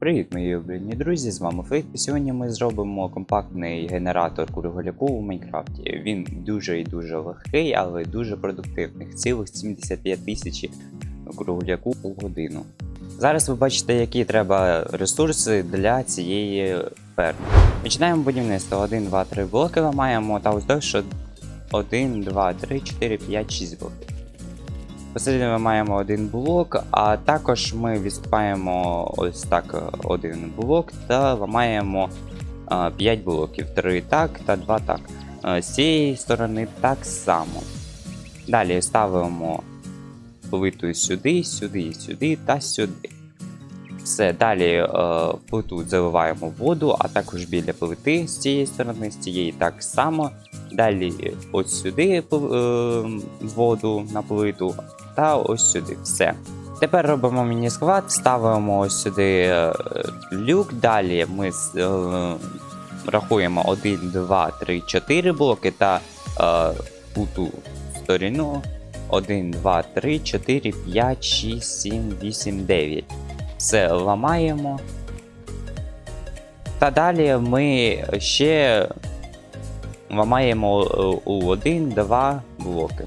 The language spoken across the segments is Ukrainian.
Привіт, мої улюблені друзі! З вами Фейк. Сьогодні ми зробимо компактний генератор кругляку у Майнкрафті. Він дуже і дуже легкий, але дуже продуктивний. Цілих 75 тисяч кругляку у годину. Зараз ви бачите, які треба ресурси для цієї ферми. Починаємо будівництво. 1, 2, 3 блоки ламаємо та уздовж 1, 2, 3, 4, 5, 6 блоків. Посередині ми маємо один блок, а також ми відступаємо ось так е, один блок та ламаємо 5 блоків. 3 так та 2 так. Е, З цієї сторони так само. Далі ставимо плиту сюди, сюди, сюди та сюди. Все, далі е, плиту заливаємо воду, а також біля плити з цієї сторони, з цієї так само. Далі ось сюди е, воду на плиту, та ось сюди. Все. Тепер робимо міні-склад, ставимо ось сюди е, люк. Далі ми е, рахуємо 1, 2, 3, 4 блоки та е, у ту сторіну 1, 2, 3, 4, 5, 6, 7, 8, 9. Все ламаємо. Та далі ми ще ламаємо е, у 1, 2 блоки.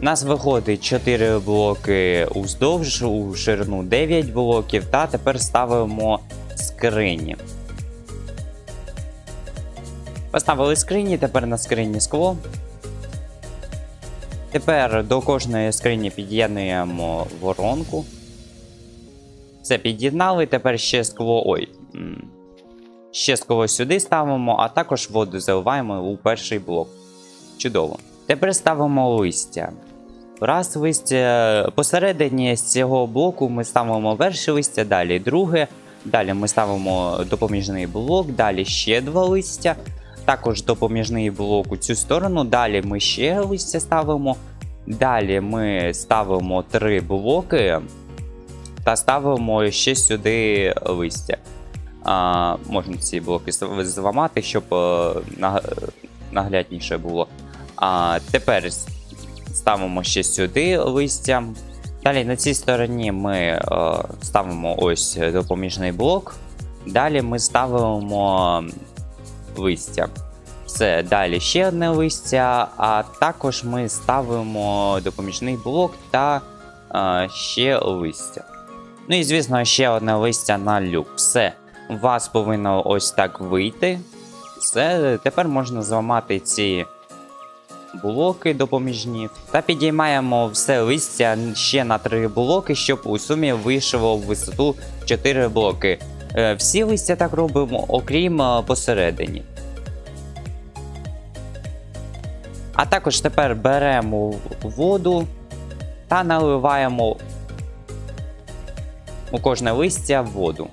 У нас виходить 4 блоки уздовж, у ширину 9 блоків, та тепер ставимо скрині. Поставили скрині, тепер на скрині скло. Тепер до кожної скрині під'єднуємо воронку. Все, під'єднали, тепер ще скло. Ой. Ще скло сюди ставимо, а також воду заливаємо у перший блок. Чудово. Тепер ставимо листя. Раз листя посередині з цього блоку ми ставимо перше листя, далі друге. Далі ми ставимо допоміжний блок, далі ще два листя. Також допоміжний блок у цю сторону. Далі ми ще листя ставимо. Далі ми ставимо три блоки та ставимо ще сюди листя. А, можна ці блоки зламати, щоб е, наглядніше було. А тепер ставимо ще сюди листя. Далі на цій стороні ми е, ставимо ось допоміжний блок. Далі ми ставимо листя. Все, далі ще одне листя, а також ми ставимо допоміжний блок та е, ще листя. Ну і звісно, ще одне листя на люк. Все, у вас повинно ось так вийти. Все, тепер можна зламати ці блоки допоміжні. Та підіймаємо все листя ще на 3 блоки, щоб у сумі вийшло в висоту 4 блоки. Е, Всі листя так робимо, окрім е, посередині. А також тепер беремо воду та наливаємо у кожне листя воду.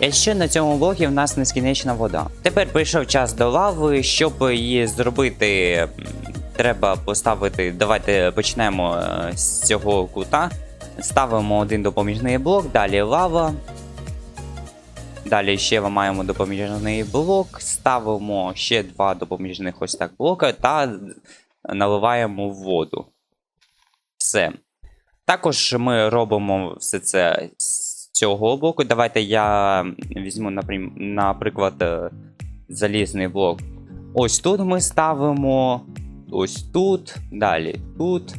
І ще на цьому блокі в нас нескінченна вода. Тепер прийшов час до лави, щоб її зробити, треба поставити. Давайте почнемо е, з цього кута. Ставимо один допоміжний блок, далі лава. Далі ще маємо допоміжний блок, ставимо ще два допоміжних ось так блока та наливаємо воду. Все. Також ми робимо все це з цього блоку. Давайте я візьму, наприклад, е, залізний блок. Ось тут ми ставимо. Ось тут, далі тут.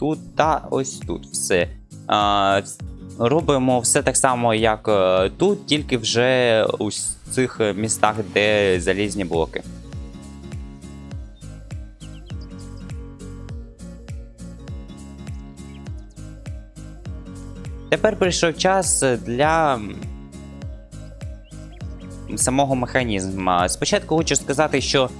Тут та ось тут. Все. А, робимо все так само, як е, тут, тільки вже у цих містах, де залізні блоки. Тепер прийшов час для самого механізму. Спочатку хочу сказати, що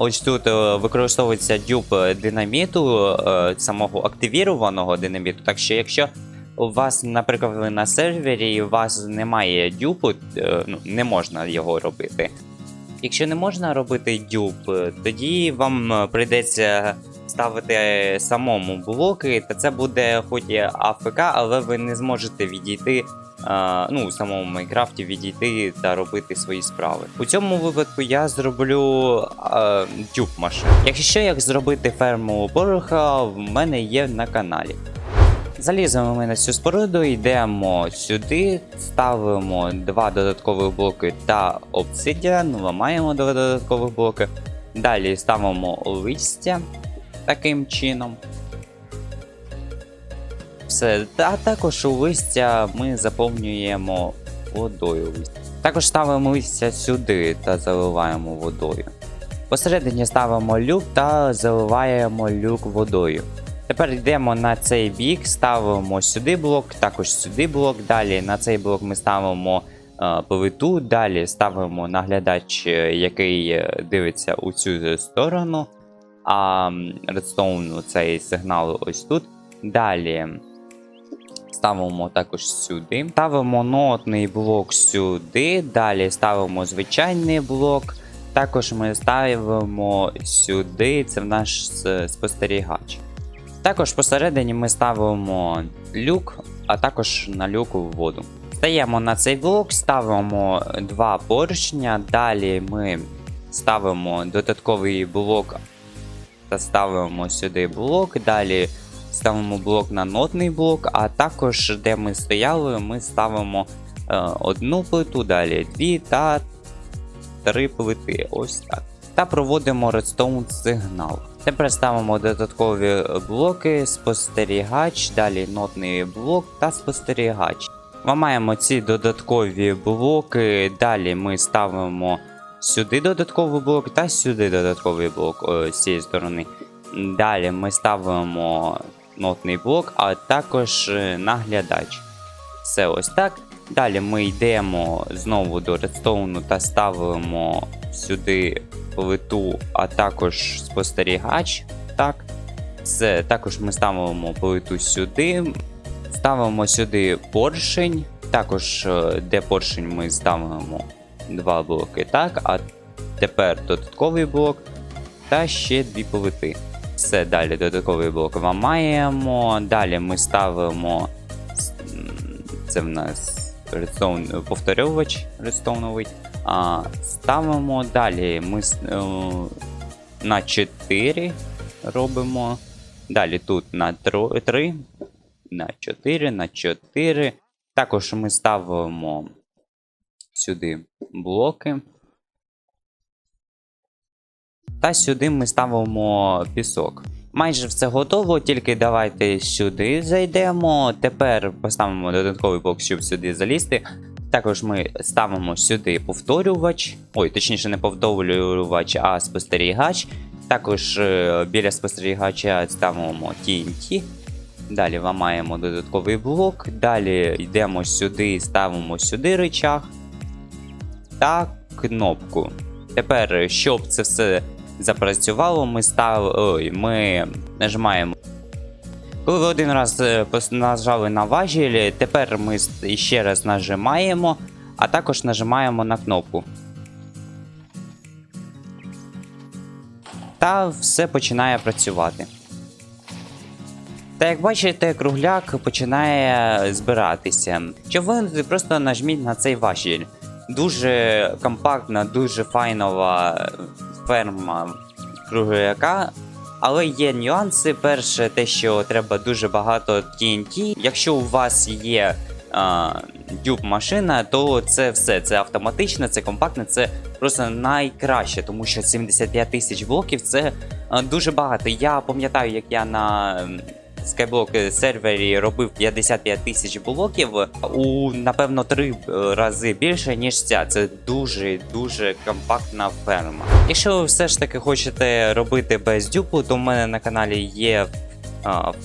ось тут е, використовується дюб динаміту, е, самого активірованого динаміту. Так що, якщо у вас, наприклад, ви на сервері і у вас немає дюбу, е, ну, не можна його робити. Якщо не можна робити дюб, е, тоді вам е, прийдеться ставити самому блоки, та це буде хоч і АФК, але ви не зможете відійти е, ну, у самому Майнкрафті відійти та робити свої справи. У цьому випадку я зроблю е, тюб машин. Якщо як зробити ферму пороха, в мене є на каналі. Заліземо ми на цю споруду, йдемо сюди, ставимо два додаткових блоки та обсидіан, ламаємо два додаткових блоки. Далі ставимо листя таким чином. Все, а також у листя ми заповнюємо водою. Також ставимо листя сюди та заливаємо водою. Посередині ставимо люк та заливаємо люк водою. Тепер йдемо на цей бік, ставимо сюди блок, також сюди блок. Далі на цей блок ми ставимо е, плиту, далі ставимо наглядач, е, який е, дивиться у цю сторону. А редстоун цей сигнал ось тут. Далі ставимо також сюди. Ставимо нотний блок сюди. Далі ставимо звичайний блок. Також ми ставимо сюди. Це наш спостерігач. Також посередині ми ставимо люк, а також на люку воду. Стаємо на цей блок, ставимо два поршня. Далі ми ставимо додатковий блок та ставимо сюди блок. Далі ставимо блок на нотний блок, а також де ми стояли, ми ставимо е, одну плиту, далі дві та три плити. Ось так. Та проводимо редстоун сигнал. Тепер ставимо додаткові блоки, спостерігач, далі нотний блок та спостерігач. Ламаємо ці додаткові блоки, далі ми ставимо сюди додатковий блок та сюди додатковий блок о, з цієї сторони. Далі ми ставимо нотний блок, а також е, наглядач. Все ось так. Далі ми йдемо знову до редстоуну та ставимо сюди плиту, а також спостерігач. Так. Все, також ми ставимо плиту сюди. Ставимо сюди поршень. Також, е, де поршень, ми ставимо два блоки. Так, а тепер додатковий блок та ще дві плити. Все, далі додатковий блок ламаємо. Далі ми ставимо. Це в нас redstone, повторювач редстоуновий. А, ставимо далі. Ми е, на 4 робимо. Далі тут на 3, на 4, на 4. Також ми ставимо сюди блоки. Та сюди ми ставимо пісок. Майже все готово, тільки давайте сюди зайдемо. Тепер поставимо додатковий блок, щоб сюди залізти. Також ми ставимо сюди повторювач. Ой, точніше, не повторювач, а спостерігач. Також е, біля спостерігача ставимо TNT. Далі ламаємо додатковий блок. Далі йдемо сюди, ставимо сюди рычаг та кнопку. Тепер, щоб це все запрацювало, ми став... Ой, ми нажимаємо. Коли ви один раз е, нажали на важіль, тепер ми ще раз нажимаємо, а також нажимаємо на кнопку. Та все починає працювати. Та як бачите, кругляк починає збиратися. Щоб виглядати, просто нажміть на цей важіль. Дуже компактна, дуже файнова ферма кругляка. Але є нюанси. Перше, те, що треба дуже багато TNT. Якщо у вас є дюб машина, то це все. Це автоматично, це компактно, це просто найкраще, тому що 75 тисяч блоків це дуже багато. Я пам'ятаю, як я на Skyblock сервері робив 55 тисяч блоків у напевно три е, рази більше, ніж ця. Це дуже дуже компактна ферма. Якщо ви все ж таки хочете робити без дюпу, то в мене на каналі є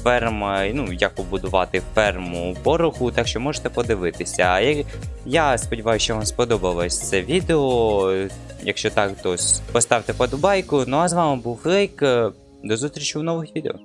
ферма, ну як побудувати ферму пороху, так що можете подивитися. А я, я сподіваюся, що вам сподобалось це відео. Якщо так, то поставте подобайку. Ну а з вами був Флейк. До зустрічі в нових відео.